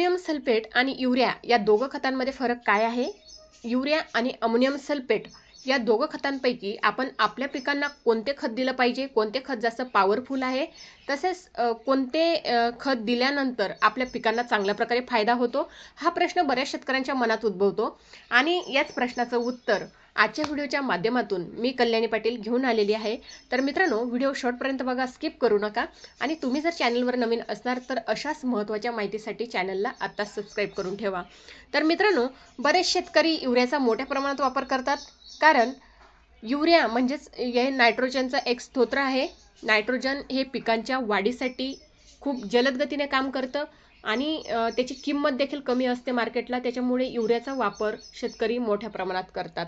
Ammonium sulphate आणि urea या दोघं खतांमध्ये फरक काय आहे? युरिया आणि अमोनियम सल्फेट या दोघं खतांपैकी आपण आपल्या पिकांना कोणते खत दिलं पाहिजे? कोणते खत जास्त पॉवरफुल आहे? तसेच कोणते खत दिल्यानंतर आपल्या पिकांना चांगल्या प्रकारे फायदा होतो? हा प्रश्न बऱ्याच शेतकऱ्यांच्या मनात उद्भवतो. आणि याच प्रश्नाचं उत्तर आजच्या व्हिडिओच्या माध्यमातून मी कल्याणी पाटील घेऊन आलेली आहे. तर मित्रांनो व्हिडिओ शॉर्टपर्यंत बघा स्किप करू नका. आणि तुम्ही जर चॅनलवर नवीन असणार तर अशाच महत्त्वाच्या माहितीसाठी चॅनलला आत्ता सबस्क्राईब करून ठेवा. तर मित्रांनो बरेच शेतकरी युरियाचा मोठ्या प्रमाणात वापर करतात. कारण युरिया म्हणजेच हे नायट्रोजनचा एक स्तोत्र आहे. नायट्रोजन हे पिकांच्या वाढीसाठी खूप जलद गतीने काम करतं आणि त्याची किंमत देखील कमी असते मार्केटला त्याच्यामुळे युरियाचा वापर शेतकरी मोठ्या प्रमाणात करतात.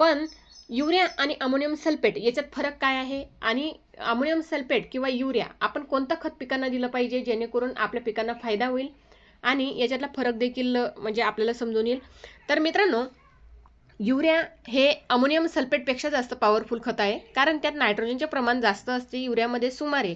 पण युरिया आणि अमोनियम सल्फेट याच्यात फरक काय आहे? आणि अमोनियम सल्फेट किंवा युरिया आपण कोणतं खत पिकांना दिलं पाहिजे जेणेकरून आपल्या पिकांना फायदा होईल? आणि याच्यातला फरक देखील म्हणजे आपल्याला समजून येईल. तर मित्रांनो युरिया हे अमोनियम सल्फेटपेक्षा जास्त पॉवरफुल खत आहे. कारण त्यात नायट्रोजनचे प्रमाण जास्त असते युरियामध्ये सुमारे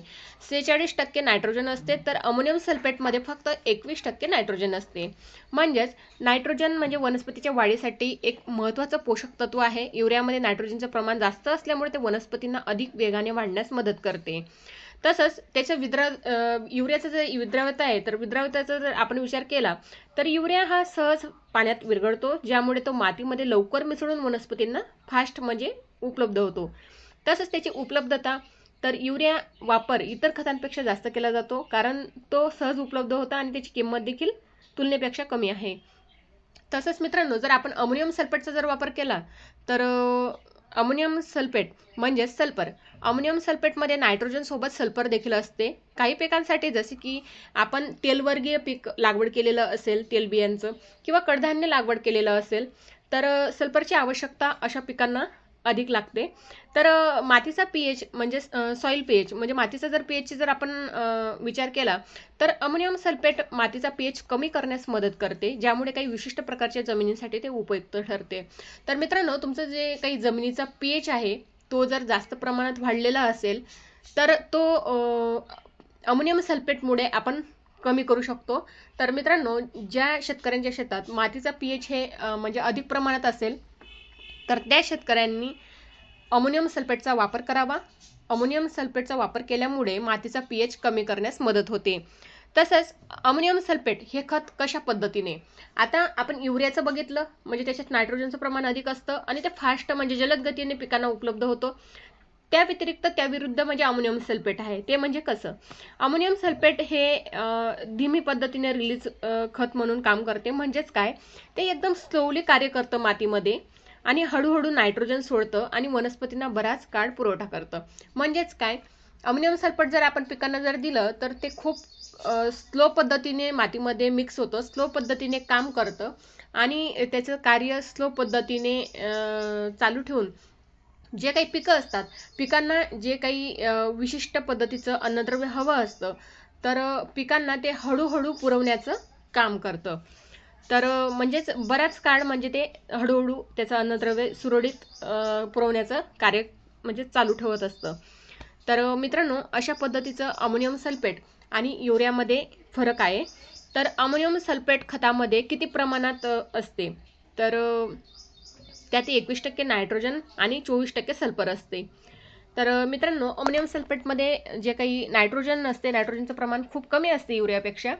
सेहेचाळीस टक्के नायट्रोजन असते तर अमोनियम सल्फेटमध्ये फक्त एकवीस टक्के नायट्रोजन असते. म्हणजेच नायट्रोजन म्हणजे वनस्पतीच्या वाढीसाठी एक महत्त्वाचं पोषक तत्व आहे. युरियामध्ये नायट्रोजनचं प्रमाण जास्त असल्यामुळे ते वनस्पतींना अधिक वेगाने वाढण्यास मदत करते. तसंच त्याचं विद्रा युरियाचं जे विद्राव्यता आहे तर विद्रावताचा जर आपण विचार केला तर युरिया हा सहज पाण्यात विरघळतो ज्यामुळे तो मातीमध्ये लवकर मिसळून वनस्पतींना फास्ट म्हणजे उपलब्ध होतो. तसंच त्याची उपलब्धता तर युरिया वापर इतर खतांपेक्षा जास्त केला जातो कारण तो सहज उपलब्ध होता आणि त्याची किंमत देखील तुलनेपेक्षा कमी आहे. तसंच मित्रांनो जर आपण अमोनियम सल्फेटचा जर वापर केला तर अमोनियम सल्फेट म्हणजेच सल्फर अमोनियम सल्फेटमध्ये नायट्रोजनसोबत सल्फर देखील असते. काही पिकांसाठी जसे की आपण तेलवर्गीय पीक लागवड केलेलं असेल तेलबियांचं किंवा कडधान्य लागवड केलेलं असेल तर सल्फरची आवश्यकता अशा पिकांना अधिक लागते. तर मातीचा पी एच म्हणजे सॉईल पी एच म्हणजे मातीचा जर पी एचची जर आपण विचार केला तर अमोनियम सल्फेट मातीचा पी एच कमी करण्यास मदत करते ज्यामुळे काही विशिष्ट प्रकारच्या जमिनींसाठी ते उपयुक्त ठरते. तर मित्रांनो तुमचं जे काही जमिनीचा पी एच आहे तो जर जास्त प्रमाणात वाढलेला असेल तर तो अमोनियम सल्फेटमुळे आपण कमी करू शकतो. तर मित्रांनो ज्या शेतकऱ्यांच्या शेतात मातीचा पी एच हे म्हणजे अधिक प्रमाणात असेल तर त्या शेतकऱ्यांनी अमोनियम सल्फेटचा वापर करावा. अमोनियम सल्फेटचा वापर केल्यामुळे मातीचा पी एच कमी करण्यास मदत होते. तसंच अमोनियम सल्फेट हे खत कशा पद्धतीने? आता आपण युरियाचं बघितलं म्हणजे त्याच्यात नायट्रोजनचं प्रमाण अधिक असतं आणि ते फास्ट म्हणजे जलद गतीने पिकांना उपलब्ध होतो. त्या व्यतिरिक्त त्याविरुद्ध म्हणजे अमोनियम सल्फेट आहे. ते म्हणजे कसं? अमोनियम सल्फेट हे धीमी पद्धतीने रिलीज खत म्हणून काम करते. म्हणजेच काय? ते एकदम स्लोली कार्य करतं मातीमध्ये आणि हळूहळू नायट्रोजन सोडतं आणि वनस्पतींना बराच काळ पुरवठा करतं. म्हणजेच काय? अमोनियम सल्फेट जर आपण पिकांना जर दिलं तर ते खूप स्लो पद्धतीने मातीमध्ये मिक्स होतं स्लो पद्धतीने काम करतं आणि त्याचं कार्य स्लो पद्धतीने चालू ठेवून जे काही पिकं असतात पिकांना जे काही विशिष्ट पद्धतीचं अन्नद्रव्य हवं असतं तर पिकांना ते हळूहळू पुरवण्याचं काम करतं. तर म्हणजेच बराच काळ म्हणजे ते हळूहळू त्याचं अन्नद्रव्य सुरळीत पुरवण्याचं कार्य म्हणजे चालू ठेवत असतं. तर मित्रांनो अशा पद्धतीचं अमोनियम सल्फेट आणि युरियामध्ये फरक आहे. तर अमोनियम सल्फेट खतामध्ये किती प्रमाणात असते? तर त्यात एकवीस टक्के नायट्रोजन आणि चोवीस टक्के सल्फर असते. तर मित्रांनो अमोनियम सल्फेटमध्ये जे काही नायट्रोजन असते नायट्रोजनचं प्रमाण खूप कमी असते युरियापेक्षा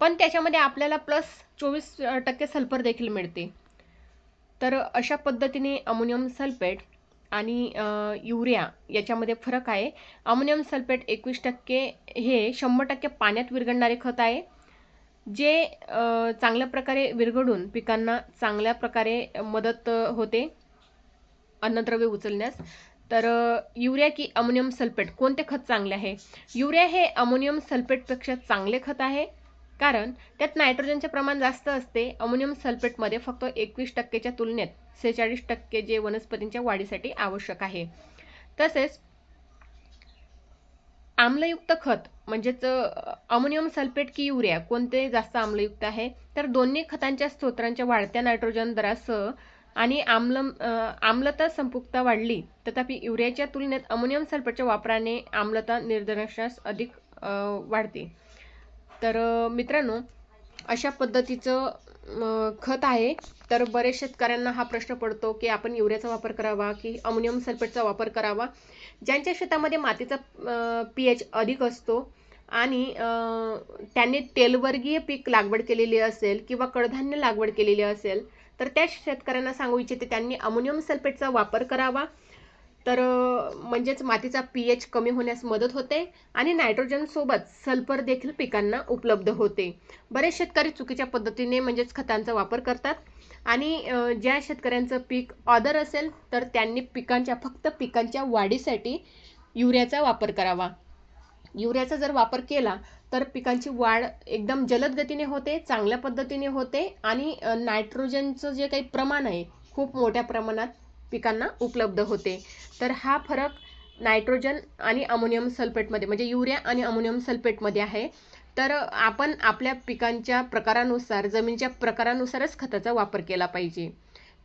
पण त्याच्यामध्ये आपल्याला प्लस चोवीस टक्के सल्फर देखील मिळते. तर अशा पद्धतीने अमोनियम सल्फेट आणि युरिया याच्यामध्ये फरक आहे. अमोनियम सल्फेट एकवीस टक्के हे शंभर टक्के पाण्यात विरघळणारे खत आहे. जे चांगल्या प्रकारे विरघळून पिकांना चांगल्या प्रकारे मदत होते अन्नद्रव्य उचलण्यास. तर युरिया की अमोनियम सल्फेट कोणते खत चांगले आहे? युरिया हे अमोनियम सल्फेटपेक्षा चांगले खत आहे. कारण त्यात नायट्रोजनचे प्रमाण जास्त असते अमोनियम सल्फेटमध्ये फक्त एकवीस टक्केच्या तुलनेत सेहेचाळीस टक्के जे वनस्पतींच्या वाढीसाठी आवश्यक आहे. तसेच आम्लयुक्त खत म्हणजेच अमोनियम सल्फेट की युरिया कोणते जास्त आम्लयुक्त आहे? तर दोन्ही खतांच्या स्तोत्रांच्या वाढत्या नायट्रोजन दरासह आणि आम्ल आम्लता संपुक्तता वाढली तथापि युरियाच्या तुलनेत अमोनियम सल्फेटच्या वापराने आम्लता निर्देशास अधिक वाढते. तर मित्रांनो अशा पद्धतीचं खत आहे. तर बरेच शेतकऱ्यांना हा प्रश्न पडतो की आपण युरियाचा वापर करावा की अमोनियम सल्फेटचा वापर करावा? ज्यांच्या शेतामध्ये मातीचा पी एच अधिक असतो आणि त्यांनी तेलवर्गीय पीक लागवड केलेली असेल किंवा कडधान्य लागवड केलेली असेल तर त्या शेतकऱ्यांना सांगू इच्छिते त्यांनी अमोनियम सल्फेटचा वापर करावा. तर म्हणजेच मातीचा पी एच कमी होण्यास मदत होते आणि नायट्रोजनसोबत सल्फर देखील पिकांना उपलब्ध होते. बरेच शेतकरी चुकीच्या पद्धतीने म्हणजेच खतांचा वापर करतात आणि ज्या शेतकऱ्यांचं पीक ऑदर असेल तर त्यांनी पिकांच्या फक्त पिकांच्या वाढीसाठी युरियाचा वापर करावा. युरियाचा जर वापर केला तर पिकांची वाढ एकदम जलद गतीने होते चांगल्या पद्धतीने होते आणि नायट्रोजनचं जे काही प्रमाण आहे खूप मोठ्या प्रमाणात पिकांना उपलब्ध होते. तर हा फरक नायट्रोजन आणि अमोनियम सल्फेटमध्ये म्हणजे युरिया आणि अमोनियम सल्फेटमध्ये आहे. तर आपण आपल्या पिकांच्या प्रकारानुसार जमिनीच्या प्रकारानुसारच खताचा वापर केला पाहिजे.